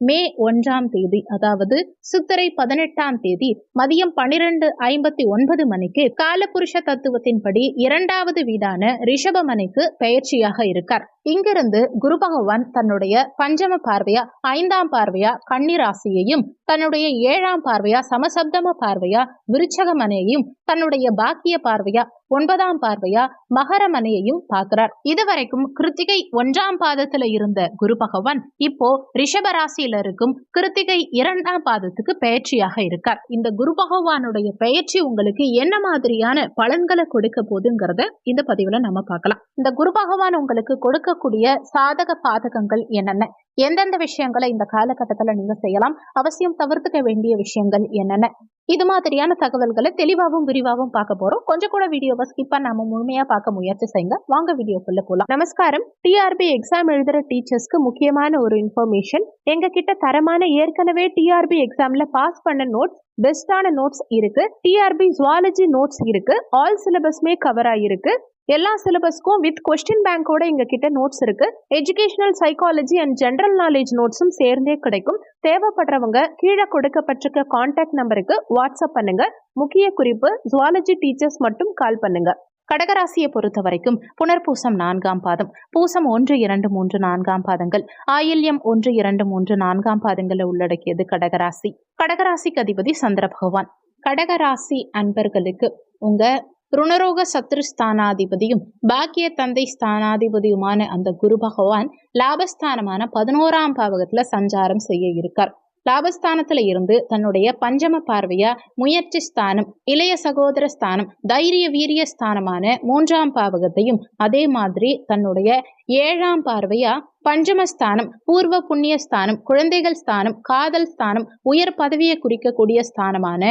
மே ஒன்றாம் தேதி அதாவது சித்திரை பதினெட்டாம் தேதி மதியம் பனிரெண்டு ஐம்பத்தி ஒன்பது மணிக்கு காலபுருஷ தத்துவத்தின்படி இரண்டாவது வீடான ரிஷபமனைக்கு பயிற்சியாக இருக்கார். இங்கிருந்து குரு பகவான் தன்னுடைய பஞ்சம பார்வையா ஐந்தாம் பார்வையா கன்னிராசியையும் தன்னுடைய ஏழாம் பார்வையா சமசப்தம பார்வையா விருச்சகமனையையும் தன்னுடைய பாக்கிய பார்வையா ஒன்பதாம் பார்வையா மகரமனையையும் பார்க்கிறார். இதுவரைக்கும் கிருத்திகை ஒன்றாம் பாதத்துல இருந்த குரு பகவான் இப்போ ரிஷபராசியில இருக்கும் கிருத்திகை இரண்டாம் பாதத்துக்கு பயிற்சியாக இருக்கார். இந்த குரு பகவானுடைய பயிற்சி உங்களுக்கு என்ன மாதிரியான பலன்களை கொடுக்க போதுங்கிறத இந்த பதிவுல நம்ம பார்க்கலாம். இந்த குரு பகவான் உங்களுக்கு இருக்கக்கூடிய சாதக பாதகங்கள் என்னென்ன? எந்தெந்த விஷயங்களை இந்த காலகட்டத்துல நீங்க செய்யலாம்? அவசியம் தவிர்த்துக்க வேண்டிய விஷயங்கள் என்னென்ன? இது மாதிரியான தகவல்களை தெளிவாகவும் விரிவாகவும் பார்க்க போறோம். கொஞ்சம் கூட வீடியோவை ஸ்கிப் பண்ணாம முழுமையா பார்க்க முயற்சி செய்யுங்க வாங்க வீடியோக்குள்ள போலாம். நமஸ்காரம். டிஆர்பி எக்ஸாம் எழுதுற டீச்சர்ஸ்க்கு முக்கியமான ஒரு இன்ஃபர்மேஷன் எங்க கிட்ட தரமான ஏற்கனவே டிஆர்பி எக்ஸாம்ல பாஸ் பண்ண நோட்ஸ் பெஸ்டான நோட்ஸ் இருக்கு. டிஆர்பி ஜுவாலஜி நோட்ஸ் இருக்கு. ஆல் சிலபஸ்மே கவர் ஆயிருக்கு எல்லா சிலபஸ்க்கும் வித் கொஸ்டின் பேங்கோட எங்க கிட்ட நோட்ஸ் இருக்கு educational psychology and general knowledge நோட்ஸும் சேர்ந்தே கிடைக்கும். தேவைப்படுறவங்க கீழே கொடுக்கப்பட்டிருக்க கான்டாக்ட் நம்பருக்கு வாட்ஸ்அப் பண்ணுங்க. முக்கிய குறிப்பு ஜுவாலஜி டீச்சர்ஸ் மட்டும் கால் பண்ணுங்க. கடகராசியை பொறுத்த வரைக்கும் புனர்பூசம் நான்காம் பாதம் பூசம் ஒன்று இரண்டு மூன்று நான்காம் பாதங்கள் ஆயில்யம் ஒன்று இரண்டு மூன்று நான்காம் பாதங்களை உள்ளடக்கியது கடகராசி. கடகராசிக்கு அதிபதி சந்திர பகவான். கடகராசி அன்பர்களுக்கு உங்க ருணரோக சத்ரு ஸ்தானாதிபதியும் பாக்கிய தந்தை ஸ்தானாதிபதியுமான அந்த குரு பகவான் லாபஸ்தானமான பதினோராம் பாவகத்துல சஞ்சாரம் செய்ய இருக்கார். லாபஸ்தானத்துல இருந்து தன்னுடைய பஞ்சம பார்வையா முயற்சி ஸ்தானம் இளைய சகோதர ஸ்தானம் தைரிய வீரிய ஸ்தானமான மூன்றாம் பாவகத்தையும் அதே மாதிரி தன்னுடைய ஏழாம் பார்வையா பஞ்சமஸ்தானம் பூர்வ புண்ணிய ஸ்தானம் குழந்தைகள் ஸ்தானம் காதல் ஸ்தானம் உயர் பதவியை குறிக்கக்கூடிய ஸ்தானமான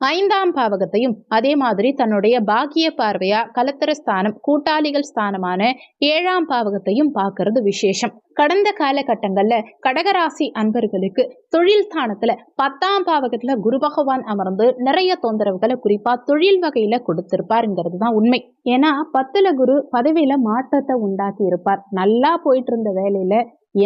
ஐந்தாம் பாவகத்தையும் அதே மாதிரி தன்னுடைய பாக்கிய பார்வையா கலத்தர ஸ்தானம் கூட்டாளிகள் ஸ்தானமான ஏழாம் பாவகத்தையும் பார்க்கறது விசேஷம். கடந்த காலகட்டங்கள்ல கடகராசி அன்பர்களுக்கு தொழில் ஸ்தானத்துல பத்தாம் பாவகத்துல குரு பகவான் அமர்ந்து நிறைய தொந்தரவுகளை குறிப்பா தொழில் வகையில கொடுத்திருப்பாருங்கிறது தான் உண்மை. ஏன்னா பத்துல குரு பதவியில மாற்றத்தை உண்டாக்கி இருப்பார் நல்லா போயிட்டு இருந்த வேலையில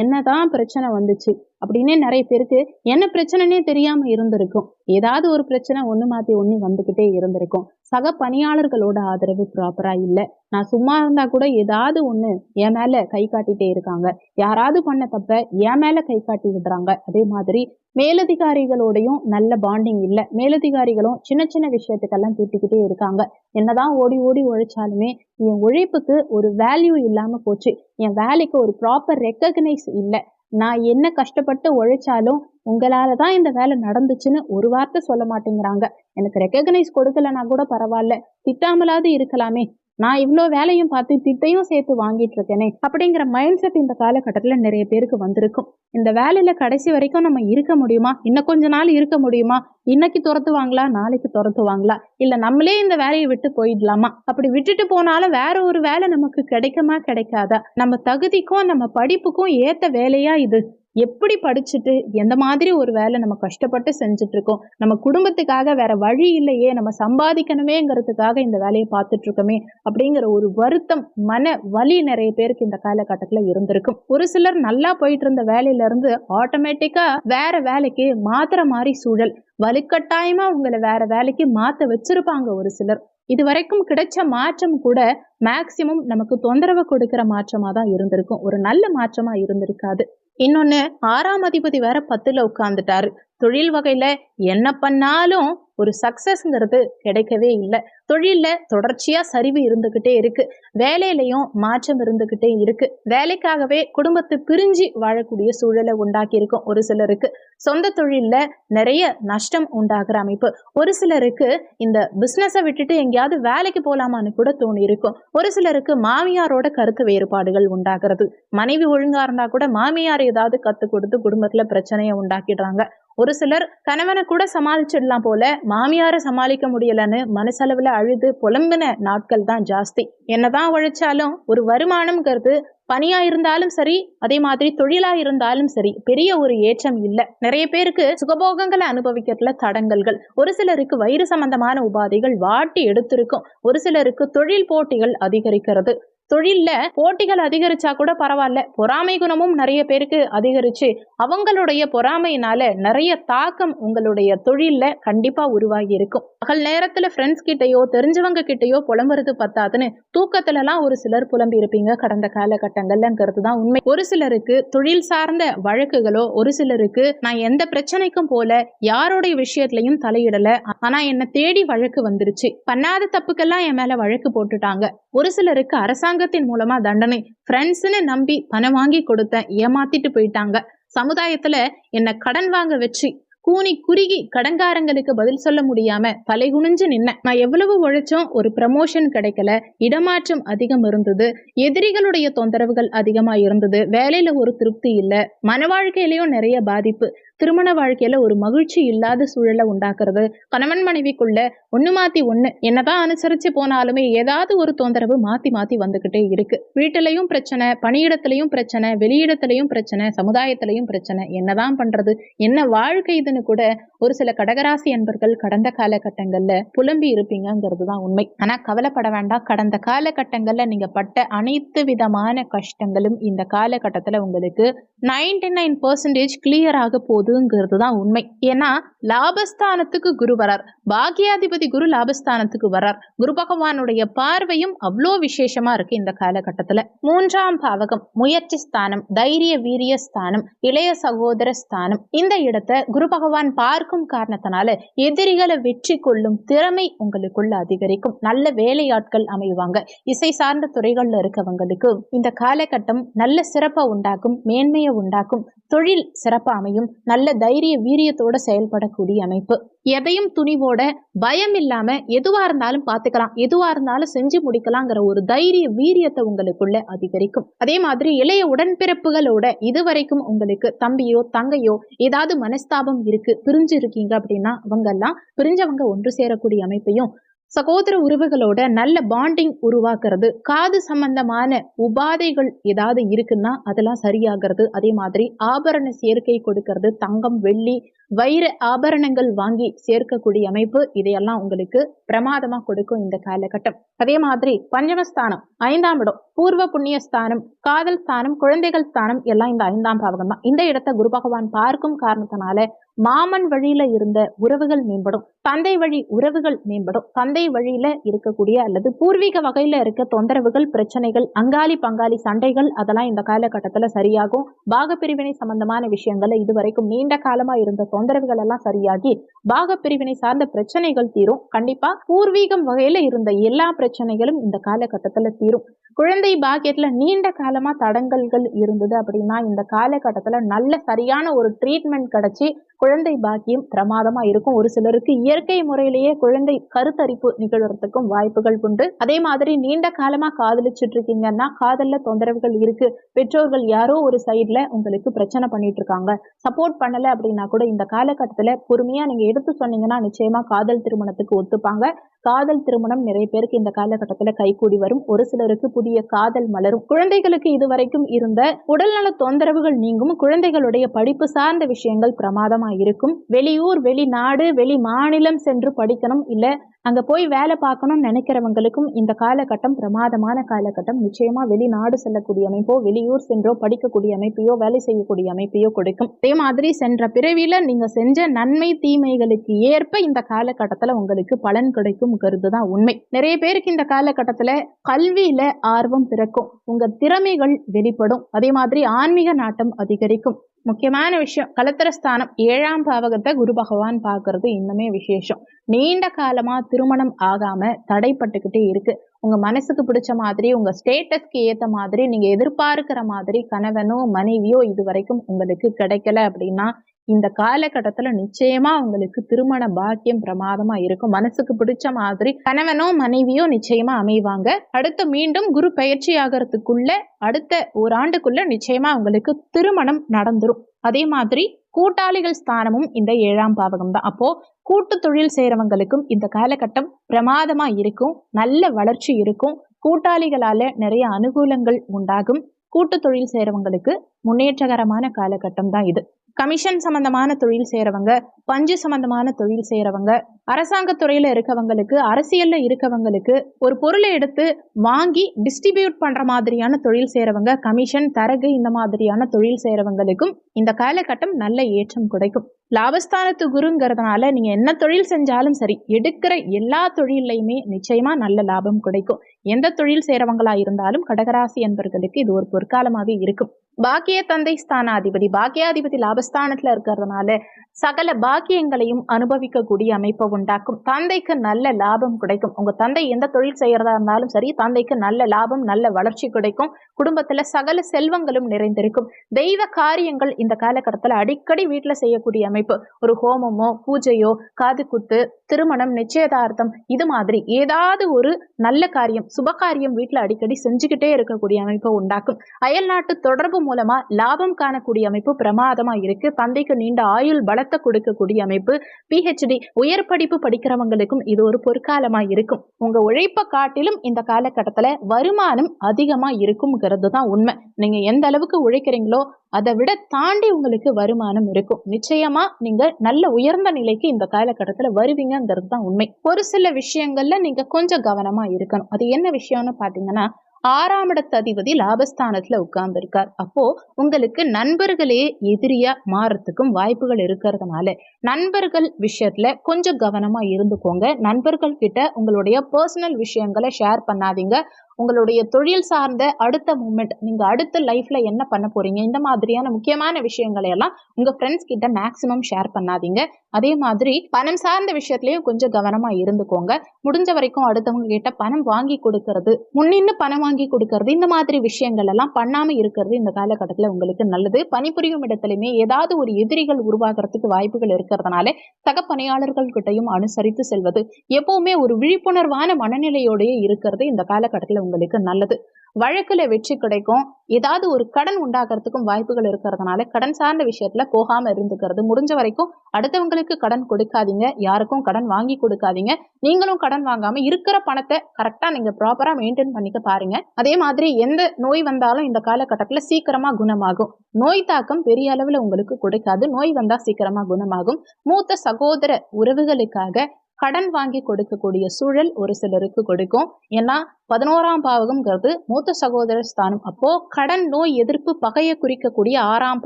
என்னதான் பிரச்சனை வந்துச்சு. அப்படின்னு நிறைய பேருக்கு என்ன பிரச்சனைனே தெரியாம இருந்திருக்கும். ஏதாவது ஒரு பிரச்சனை ஒண்ணு மாத்தி ஒண்ணு வந்துகிட்டே இருந்திருக்கும். சக பணியாளர்களோட ஆதரவு ப்ராப்பரா இல்லை. நான் சும்மா இருந்தா கூட ஏதாவது ஒண்ணு என் மேல கை காட்டிட்டே இருக்காங்க. யாராவது பண்ண தப்ப என் மேல கை காட்டி விடுறாங்க. அதே மாதிரி மேலதிகாரிகளோடையும் நல்ல பாண்டிங் இல்லை. மேலதிகாரிகளும் சின்ன சின்ன விஷயத்துக்கெல்லாம் தீட்டிக்கிட்டே இருக்காங்க. என்னதான் ஓடி ஓடி உழைச்சாலுமே என் உழைப்புக்கு ஒரு வேல்யூ இல்லாம போச்சு. என் வேலைக்கு ஒரு ப்ராப்பர் ரெக்கக்னைஸ் இல்லை. நான் என்ன கஷ்டப்பட்டு உழைச்சாலும் உங்களால தான் இந்த வேலை நடந்துச்சுன்னு ஒரு வார்த்தை சொல்ல மாட்டேங்கிறாங்க. எனக்கு ரெக்கக்னைஸ் கொடுக்கலனா கூட பரவாயில்ல. திட்டாமலாவது இருக்கலாமே. நான் இவ்வளோ வேலையும் பார்த்து திட்டையும் சேர்த்து வாங்கிட்டு இருக்கேனே அப்படிங்கிற மைண்ட் செட் இந்த காலகட்டத்தில் நிறைய பேருக்கு வந்திருக்கும். இந்த வேலையில கடைசி வரைக்கும் நம்ம இருக்க முடியுமா? இன்னும் கொஞ்ச நாள் இருக்க முடியுமா? இன்னைக்கு துரத்துவாங்களா நாளைக்கு துரத்துவாங்களா இல்ல நம்மளே இந்த வேலையை விட்டு போயிடலாமா? அப்படி விட்டுட்டு போனாலும் வேற ஒரு வேலை நமக்கு கிடைக்குமா? கிடைக்காதா? நம்ம தகுதிக்கும் நம்ம படிப்புக்கும் ஏத்த வேலையா இது? எப்படி படிச்சுட்டு எந்த மாதிரி ஒரு வேலை நம்ம கஷ்டப்பட்டு செஞ்சுட்டு இருக்கோம் நம்ம குடும்பத்துக்காக வேற வழி இல்லையே நம்ம சம்பாதிக்கணுமேங்கிறதுக்காக இந்த வேலையை பார்த்துட்டு இருக்கோமே அப்படிங்கிற ஒரு வருத்தம் மன வலி நிறைய பேருக்கு இந்த காலகட்டத்தில் இருந்திருக்கும். ஒரு சிலர் நல்லா போயிட்டு இருந்த வேலையில இருந்து ஆட்டோமேட்டிக்கா வேற வேலைக்கு மாத்திர மாதிரி சூழல் வலுக்கட்டாயமா உங்களை வேற வேலைக்கு மாத்த வச்சிருப்பாங்க ஒரு சிலர். இது வரைக்கும் கிடைச்ச மாற்றம் கூட மேக்சிமம் நமக்கு தொந்தரவு கொடுக்கிற மாற்றமா தான் இருந்திருக்கும். ஒரு நல்ல மாற்றமா இருந்திருக்காது. இன்னொன்னு ஆறாம் அதிபதி வேற பத்துல உட்காந்துட்டாரு தொழில் வகையில் என்ன பண்ணாலும் ஒரு சக்சஸ்ங்கிறது கிடைக்கவே இல்லை. தொழிலில் தொடர்ச்சியாக சரிவு இருந்துக்கிட்டே இருக்கு. வேலையிலையும் மாற்றம் இருந்துக்கிட்டே இருக்கு. வேலைக்காகவே குடும்பத்தை பிரிஞ்சு வாழக்கூடிய சூழலை உண்டாக்கி இருக்கும் ஒரு சிலருக்கு. சொந்த தொழிலில் நிறைய நஷ்டம் உண்டாகிற அமைப்பு. ஒரு சிலருக்கு இந்த பிஸ்னஸை விட்டுட்டு எங்கேயாவது வேலைக்கு போகலாமான்னு கூட தோணி இருக்கும் ஒரு சிலருக்கு மாமியாரோட கருத்து வேறுபாடுகள் உண்டாகிறது. மனைவி ஒழுங்கா இருந்தா கூட மாமியார் ஏதாவது கற்றுக் கொடுத்து குடும்பத்தில் பிரச்சனையை உண்டாக்கிடுறாங்க. ஒரு சிலர் கணவனை கூட சமாளிச்சிடலாம் போல மாமியாரை சமாளிக்க முடியலன்னு மனசளவில் அழுது புலம்பின நாட்கள் தான் ஜாஸ்தி. என்னதான் உழைச்சாலும் ஒரு வருமானம்ங்கிறது பணியா இருந்தாலும் சரி அதே மாதிரி தொழிலா இருந்தாலும் சரி பெரிய ஒரு ஏற்றம் இல்லை. நிறைய பேருக்கு சுகபோகங்களை அனுபவிக்கிறதுல தடங்கல்கள். ஒரு சிலருக்கு வயிறு சம்பந்தமான உபாதைகள் வாட்டி எடுத்திருக்கும். ஒரு சிலருக்கு தொழில் போட்டிகள் அதிகரிக்கிறது. தொழில்ல போட்டிகள் அதிகரிச்சா கூட பரவாயில்ல. பொறாமை குணமும் நிறைய பேருக்கு அதிகரிச்சு அவங்களுடைய பொறாமையினால நிறைய தாக்கம் உங்களுடைய தொழில்ல கண்டிப்பா உருவாகி இருக்கும். பகல் நேரத்துல ஃப்ரெண்ட்ஸ் கிட்டயோ தெரிஞ்சவங்க கிட்டயோ புலம்புறது பத்தாதுன்னு தூக்கத்துல எல்லாம் ஒரு சிலர் புலம்பி இருப்பீங்க. கடந்த காலகட்டங்கள்லங்கிறது தான் உண்மை. ஒரு சிலருக்கு தொழில் சார்ந்த வழக்குகளோ ஒரு சிலருக்கு நான் எந்த பிரச்சனைக்கும் போல யாருடைய விஷயத்திலையும் தலையிடல. ஆனா என்ன தேடி வழக்கு வந்துருச்சு. பண்ணாத தப்புக்கெல்லாம் என் மேல வழக்கு போட்டுட்டாங்க. ஒரு சிலருக்கு அரசாங்கத்தின் மூலமா தண்டனை. ஃப்ரெண்ட்ஸ்ன்னு நம்பி பணம் வாங்கி கொடுத்தேன். ஏமாத்திட்டு போயிட்டாங்க. சமுதாயத்துல என்ன கடன் வாங்க வச்சு கூனி குறுகி கடங்காரங்களுக்கு பதில் சொல்ல முடியாம தலை குனிஞ்சு நின்ன. நான் எவ்வளவு உழைச்சோம் ஒரு ப்ரமோஷன் கிடைக்கல இடமாற்றம் அதிகம் இருந்தது எதிரிகளுடைய தொந்தரவுகள் அதிகமா இருந்தது வேலையில ஒரு திருப்தி இல்ல மன வாழ்க்கையிலயும் நிறைய பாதிப்பு. திருமண வாழ்க்கையில ஒரு மகிழ்ச்சி இல்லாத சூழலை உண்டாக்குறது. கணவன் மனைவிக்குள்ள ஒண்ணு மாத்தி ஒண்ணு என்னதான் அனுசரிச்சு போனாலுமே ஏதாவது ஒரு தொந்தரவு மாத்தி மாத்தி வந்துகிட்டே இருக்கு. வீட்டிலையும் பிரச்சனை பணியிடத்திலையும் பிரச்சனை வெளியிடத்திலையும் பிரச்சனை சமுதாயத்திலையும் பிரச்சனை. என்னதான் பண்றது? என்ன வாழ்க்கை இதுன்னு கூட ஒரு சில கடகராசி என்பர்கள் கடந்த காலகட்டங்கள்ல புலம்பி இருப்பீங்கிறது தான் உண்மை. ஆனா கவலைப்பட வேண்டாம். கடந்த காலகட்டங்கள்ல நீங்க பட்ட அனைத்து விதமான கஷ்டங்களும் இந்த காலகட்டத்துல உங்களுக்கு நைன்டி நைன் பர்சன்டேஜ் கிளியர் ஆக போகுதுங்கிறது தான் உண்மை. ஏன்னா லாபஸ்தானத்துக்கு குரு வரார். பாக்யாதிபதி குரு லாபஸ்தானத்துக்கு வரார். குரு பகவானுடைய பார்வையும் அவ்வளோ விசேஷமா இருக்கு இந்த காலகட்டத்துல. மூன்றாம் பாவகம் முயற்சி ஸ்தானம் தைரிய வீரிய ஸ்தானம் இளைய சகோதர ஸ்தானம். இந்த இடத்தை குரு பகவான் பார்க்கும் காரணத்தினால எதிரிகளை வெற்றி கொள்ளும் திறமை உங்களுக்குள்ள அதிகரிக்கும். நல்ல வேலையாட்கள் அமைவாங்க. இசை சார்ந்த துறைகள்ல இருக்கவங்களுக்கு இந்த காலகட்டம் நல்ல சிறப்பை உண்டாக்கும் மேன்மையை உண்டாக்கும். தொழில் சிறப்பாக அமையும். நல்ல தைரிய வீரியத்தோட செயல்படக்கூடிய அமைப்பு. எதையும் துணிவோட பயம் இல்லாம எதுவா இருந்தாலும் பாத்துக்கலாம் எதுவா இருந்தாலும் செஞ்சு முடிக்கலாங்கிற ஒரு தைரிய வீரியத்தை உங்களுக்குள்ள அதிகரிக்கும். அதே மாதிரி இளைய உடன்பிறப்புகளோட இதுவரைக்கும் உங்களுக்கு தம்பியோ தங்கையோ ஏதாவது மனஸ்தாபம் இருக்கு பிரிஞ்சு இருக்கீங்க அப்படின்னா அவங்க எல்லாம் பிரிஞ்சவங்க ஒன்று சேரக்கூடிய அமைப்பையும் சகோதர உறவுகளோட நல்ல பாண்டிங் உருவாக்குறது காது சம்பந்தமான உபாதைகள் ஏதாவது இருக்குன்னா அதெல்லாம் சரியாகிறது. அதே மாதிரி ஆபரண சேர்க்கை கொடுக்கறது தங்கம் வெள்ளி வைர ஆபரணங்கள் வாங்கி சேர்க்கக்கூடிய அமைப்பு இதையெல்லாம் உங்களுக்கு பிரமாதமா கொடுக்கும் இந்த காலகட்டம். அதே மாதிரி பஞ்சமஸ்தானம் ஐந்தாம் இடம் பூர்வ புண்ணிய ஸ்தானம் காதல் ஸ்தானம் குழந்தைகள் ஸ்தானம் எல்லாம் இந்த ஐந்தாம் பாவகம் தான். இந்த இடத்தை குரு பகவான் பார்க்கும் காரணத்தினால மாமன் வழியில இருந்த உறவுகள் மேம்படும் தந்தை வழி உறவுகள் மேம்படும் தந்தை வழியில இருக்கக்கூடிய அல்லது பூர்வீக வகையில இருக்க தொந்தரவுகள் பிரச்சனைகள் அங்காளி பங்காளி சண்டைகள் அதெல்லாம் இந்த காலகட்டத்துல சரியாகும். பாகப்பிரிவினை சம்பந்தமான விஷயங்களை இதுவரைக்கும் நீண்ட காலமா இருந்த தொந்தரவுகள் எல்லாம் சரியாகி பாகப்பிரிவினை சார்ந்த பிரச்சனைகள் தீரும். கண்டிப்பா பூர்வீகம் வகையில இருந்த எல்லா பிரச்சனைகளும் இந்த காலகட்டத்துல தீரும். குழந்தை பாக்கியத்தில் நீண்ட காலமா தடங்கல்கள் இருந்தது அப்படின்னா இந்த காலகட்டத்துல நல்ல சரியான ஒரு ட்ரீட்மெண்ட் கிடைச்சி குழந்தை பாக்கியம் பிரமாதமா இருக்கும். ஒரு சிலருக்கு இயற்கை முறையிலேயே குழந்தை கருத்தரிப்பு நிகழ்றதுக்கும் வாய்ப்புகள் உண்டு. அதே மாதிரி நீண்ட காலமா காதலிச்சுட்டு இருக்கீங்கன்னா காதல்ல தொந்தரவுகள் இருக்கு. பெற்றோர்கள் யாரோ ஒரு சைட்ல உங்களுக்கு பிரச்சனை பண்ணிட்டு இருக்காங்க. சப்போர்ட் பண்ணல அப்படின்னா கூட இந்த காலகட்டத்துல பொறுமையா நீங்க எடுத்து சொன்னீங்கன்னா நிச்சயமா காதல் திருமணத்துக்கு ஒத்துப்பாங்க. காதல் திருமணம் நிறைய பேருக்கு இந்த காலகட்டத்தில் கைகூடி வரும். ஒரு சிலருக்கு புதிய காதல் மலரும். குழந்தைகளுக்கு இதுவரைக்கும் இருந்த உடல்நல தொந்தரவுகள் நீங்கும். குழந்தைகளுடைய படிப்பு சார்ந்த விஷயங்கள் பிரமாதமாக இருக்கும். வெளியூர் வெளிநாடு வெளி மாநிலம் சென்று படிக்கணும். இல்லை அங்கே போய் வேலை பார்க்கணும்னு நினைக்கிறவங்களுக்கும் இந்த காலகட்டம் பிரமாதமான காலகட்டம். நிச்சயமாக வெளிநாடு செல்லக்கூடிய அமைப்போ வெளியூர் சென்றோ படிக்கக்கூடிய அமைப்பையோ வேலை செய்யக்கூடிய அமைப்பையோ கொடுக்கும். அதே மாதிரி சென்ற பிறவியில் நீங்கள் செஞ்ச நன்மை தீமைகளுக்கு ஏற்ப இந்த காலகட்டத்தில் உங்களுக்கு பலன் கிடைக்கும் கருது தான் உண்மை. நிறைய பேருக்கு இந்த காலகட்டத்தில் கல்வியில் ஆர்வம் பிறக்கும். உங்கள் திறமைகள் வெளிப்படும். அதே மாதிரி ஆன்மீக நாட்டம் அதிகரிக்கும். முக்கியமான விஷயம் கலத்திரஸ்தானம் ஏழாம் பாவகத்தை குரு பகவான் பார்க்கறது இன்னுமே விசேஷம். நீண்ட காலமா திருமணம் ஆகாம தடைப்பட்டுக்கிட்டே இருக்கு. உங்க மனசுக்கு பிடிச்ச மாதிரி உங்க ஸ்டேட்டஸ்க்கு ஏத்த மாதிரி நீங்க எதிர்பார்க்கிற மாதிரி கணவனோ மனைவியோ இது வரைக்கும் உங்களுக்கு கிடைக்கல அப்படின்னா இந்த காலகட்டத்துல நிச்சயமா அவங்களுக்கு திருமண பாக்கியம் பிரமாதமா இருக்கும். மனசுக்கு பிடிச்ச மாதிரி கணவனோ மனைவியோ நிச்சயமா அமைவாங்க. அடுத்து மீண்டும் குரு பயிற்சி ஆகிறதுக்குள்ள அடுத்த ஓராண்டுக்குள்ள நிச்சயமா அவங்களுக்கு திருமணம் நடந்துரும். அதே மாதிரி கூட்டாளிகள் ஸ்தானமும் இந்த ஏழாம் பாவகம் தான். அப்போ கூட்டு தொழில் செய்கிறவங்களுக்கும் இந்த காலகட்டம் பிரமாதமா இருக்கும். நல்ல வளர்ச்சி இருக்கும். கூட்டாளிகளால நிறைய அனுகூலங்கள் உண்டாகும். கூட்டு தொழில் செய்கிறவங்களுக்கு முன்னேற்றகரமான காலகட்டம் தான் இது. கமிஷன் சம்பந்தமான தொழில் செய்கிறவங்க பஞ்சு சம்பந்தமான தொழில் செய்கிறவங்க அரசாங்க துறையில் இருக்கவங்களுக்கு அரசியல்ல இருக்கவங்களுக்கு ஒரு பொருளை எடுத்து வாங்கி டிஸ்ட்ரிபியூட் பண்ற மாதிரியான தொழில் செய்கிறவங்க கமிஷன் தரகு இந்த மாதிரியான தொழில் செய்கிறவங்களுக்கும் இந்த காலகட்டம் நல்ல ஏற்றம் கிடைக்கும். லாபஸ்தானத்து குருங்கிறதுனால நீங்க என்ன தொழில் செஞ்சாலும் சரி எடுக்கிற எல்லா தொழிலையுமே நிச்சயமா நல்ல லாபம் கிடைக்கும். எந்த தொழில் செய்யறவங்களா இருந்தாலும் கடகராசி என்பவர்களுக்கு இது ஒரு பொற்காலமாகவே இருக்கும். பாக்கிய தந்தை ஸ்தானாதிபதி பாக்கியாதிபதி லாபஸ்தானத்துல இருக்கிறதுனால சகல பாக்கியங்களையும் அனுபவிக்கக்கூடிய அமைப்பை உண்டாக்கும். தந்தைக்கு நல்ல லாபம் கிடைக்கும். உங்க தந்தை எந்த தொழில் செய்யறதா இருந்தாலும் சரி தந்தைக்கு நல்ல லாபம் நல்ல வளர்ச்சி கிடைக்கும். குடும்பத்துல சகல செல்வங்களும் நிறைந்திருக்கும். தெய்வ காரியங்கள் இந்த காலகட்டத்தில் அடிக்கடி வீட்டில் செய்யக்கூடிய அமைப்பு. ஒரு ஹோமமோ பூஜையோ காது குத்து திருமணம் நிச்சயதார்த்தம் இது மாதிரி ஏதாவது ஒரு நல்ல காரியம் சுப காரியம் வீட்டில் அடிக்கடி செஞ்சுக்கிட்டே இருக்கக்கூடிய அமைப்பை உண்டாக்கும். அயல் நாட்டு தொடர்பு மூலமா லாபம் காணக்கூடிய அமைப்பு பிரமாதமா இருக்கு. தந்தைக்கு நீண்ட ஆயுள் பலத்தை கொடுக்கக்கூடிய அமைப்பு. பிஹெச்டி உயர் படிப்பு படிக்கிறவங்களுக்கும் இது ஒரு பொற்காலமா இருக்கும். உங்க உழைப்பை காட்டிலும் இந்த காலகட்டத்துல வருமானம் அதிகமா இருக்கும்ங்கிறது தான் உண்மை. நீங்க எந்த அளவுக்கு உழைக்கிறீங்களோ அதை விட தாண்டி உங்களுக்கு வருமானம் இருக்கும். நிச்சயமா நீங்க நல்ல உயர்ந்த நிலைக்கு இந்த காலகட்டத்துல வருவீங்கிறது தான் உண்மை. ஒரு சில விஷயங்கள்ல நீங்க கொஞ்சம் கவனமா இருக்கணும். அது என்ன விஷயம்னு பாத்தீங்கன்னா ஆறாம் இடத்து அதிபதி லாபஸ்தானத்துல உட்கார்ந்து இருக்கார் அப்போ உங்களுக்கு நண்பர்களே எதிரியா மாறத்துக்கும் வாய்ப்புகள் இருக்கிறதுனால நண்பர்கள் விஷயத்துல கொஞ்சம் கவனமா இருந்துக்கோங்க. நண்பர்கள் கிட்ட உங்களுடைய பர்சனல் விஷயங்களை ஷேர் பண்ணாதீங்க. உங்களுடைய தொழில் சார்ந்த அடுத்த மூமெண்ட் நீங்க அடுத்த லைஃப்ல என்ன பண்ண போறீங்க? இந்த மாதிரியான முக்கியமான விஷயங்களை எல்லாம் உங்க ஃப்ரெண்ட்ஸ் கிட்ட மேக்ஸிமம் ஷேர் பண்ணாதீங்க. அதே மாதிரி பணம் சார்ந்த விஷயத்திலயும் கொஞ்சம் கவனமா இருந்துக்கோங்க. முடிஞ்ச வரைக்கும் அடுத்தவங்க கிட்ட பணம் வாங்கி கொடுக்கறது முன்னின்னு பணம் வாங்கி கொடுக்கறது இந்த மாதிரி விஷயங்கள் எல்லாம் பண்ணாம இருக்கிறது இந்த காலகட்டத்தில் உங்களுக்கு நல்லது. பணிபுரியும் இடத்துலையுமே ஏதாவது ஒரு எதிரிகள் உருவாகிறதுக்கு வாய்ப்புகள் இருக்கிறதுனால சக பணியாளர்கள் கிட்டையும் அனுசரித்து செல்வது எப்பவுமே ஒரு விழிப்புணர்வான மனநிலையோடய இருக்கிறது இந்த காலகட்டத்தில் உங்களுக்கு நல்லது. வழக்குல வெற்றி கிடைக்கும். ஏதாவது ஒரு கடன் உண்டாகிறதுக்கும் வாய்ப்புகள் இருக்கிறதுனால கடன் சார்ந்த விஷயத்துல போகாம இருந்துக்கிறது. முடிஞ்ச வரைக்கும் அடுத்தவங்களுக்கு கடன் கொடுக்காதீங்க. யாருக்கும் கடன் வாங்கி கொடுக்காதீங்க. நீங்களும் கடன் வாங்காம இருக்கிற பணத்தை கரெக்டா நீங்க ப்ராப்பரா மெயின்டைன் பண்ணிக்க பாருங்க. அதே மாதிரி எந்த நோய் வந்தாலும் இந்த காலகட்டத்துல சீக்கிரமா குணமாகும். நோய் தாக்கம் பெரிய அளவுல உங்களுக்கு கொடுக்காது. நோய் வந்தா சீக்கிரமா குணமாகும். மூத்த சகோதர உறவுகளுக்காக கடன் வாங்கி கொடுக்கக்கூடிய சூழல் ஒரு சிலருக்கு கொடுக்கும். ஏன்னா பதினோராம் பாவகம்ங்கிறது மூத்த சகோதர ஸ்தானம். அப்போ கடன் நோய் எதிர்ப்பு பகையை குறிக்கக்கூடிய ஆறாம்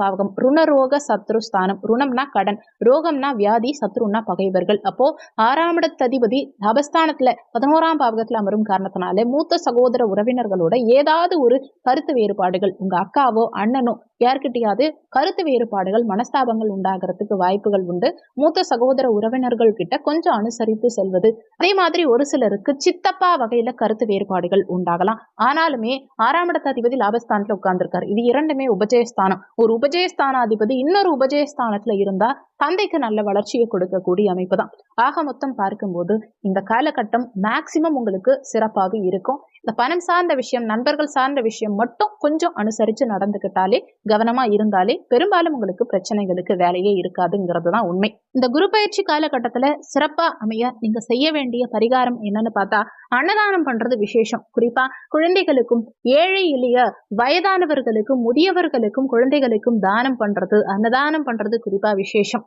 பாவகம். ருணரோக சத்ரு ஸ்தானம். ருணம்னா கடன். ரோகம்னா வியாதி சத்ருன்னா பகைவர்கள். அப்போ ஆறாம் இடத்ததிபதி லாபஸ்தானத்துல பதினோராம் பாவகத்துல அமரும் காரணத்தினால மூத்த சகோதர உறவினர்களோட ஏதாவது ஒரு கருத்து வேறுபாடுகள் உங்க அக்காவோ அண்ணனோ யார்கிட்டயாவது கருத்து வேறுபாடுகள் மனஸ்தாபங்கள் உண்டாகிறதுக்கு வாய்ப்புகள் உண்டு. மூத்த சகோதர உறவினர்கள் கிட்ட கொஞ்சம் அனுசரித்து செல்வது. அதே மாதிரி ஒரு சிலருக்கு சித்தப்பா வகையில கருத்து வேறுபாடு வேறுபாடுகள் உண்டாகலாம். ஆனாலுமே ஆறாம் இடத்த அதிபதி லாபஸ்தானத்துல உட்கார்ந்துருக்காரு. இது இரண்டுமே உபஜயஸ்தானம். ஒரு உபஜயஸ்தானாதிபதி இன்னொரு உபஜயஸ்தானத்துல இருந்தா தந்தைக்கு நல்ல வளர்ச்சியை கொடுக்கக்கூடிய அமைப்பு தான். ஆக மொத்தம் பார்க்கும்போது இந்த காலகட்டம் மேக்சிமம் உங்களுக்கு சிறப்பாக இருக்கும். இந்த பணம் சார்ந்த விஷயம் நண்பர்கள் சார்ந்த விஷயம் மட்டும் கொஞ்சம் அனுசரித்து நடந்துக்கிட்டாலே கவனமாக இருந்தாலே பெரும்பாலும் உங்களுக்கு பிரச்சனைகளுக்கு வேலையே இருக்காதுங்கிறது தான் உண்மை. இந்த குரு பயிற்சி காலகட்டத்தில் சிறப்பாக அமைய நீங்கள் செய்ய வேண்டிய பரிகாரம் என்னன்னு பார்த்தா அன்னதானம் பண்ணுறது விசேஷம். குறிப்பாக குழந்தைகளுக்கும் ஏழை எளிய வயதானவர்களுக்கும் முதியவர்களுக்கும் குழந்தைகளுக்கும் தானம் பண்ணுறது அன்னதானம் பண்ணுறது குறிப்பாக விசேஷம்.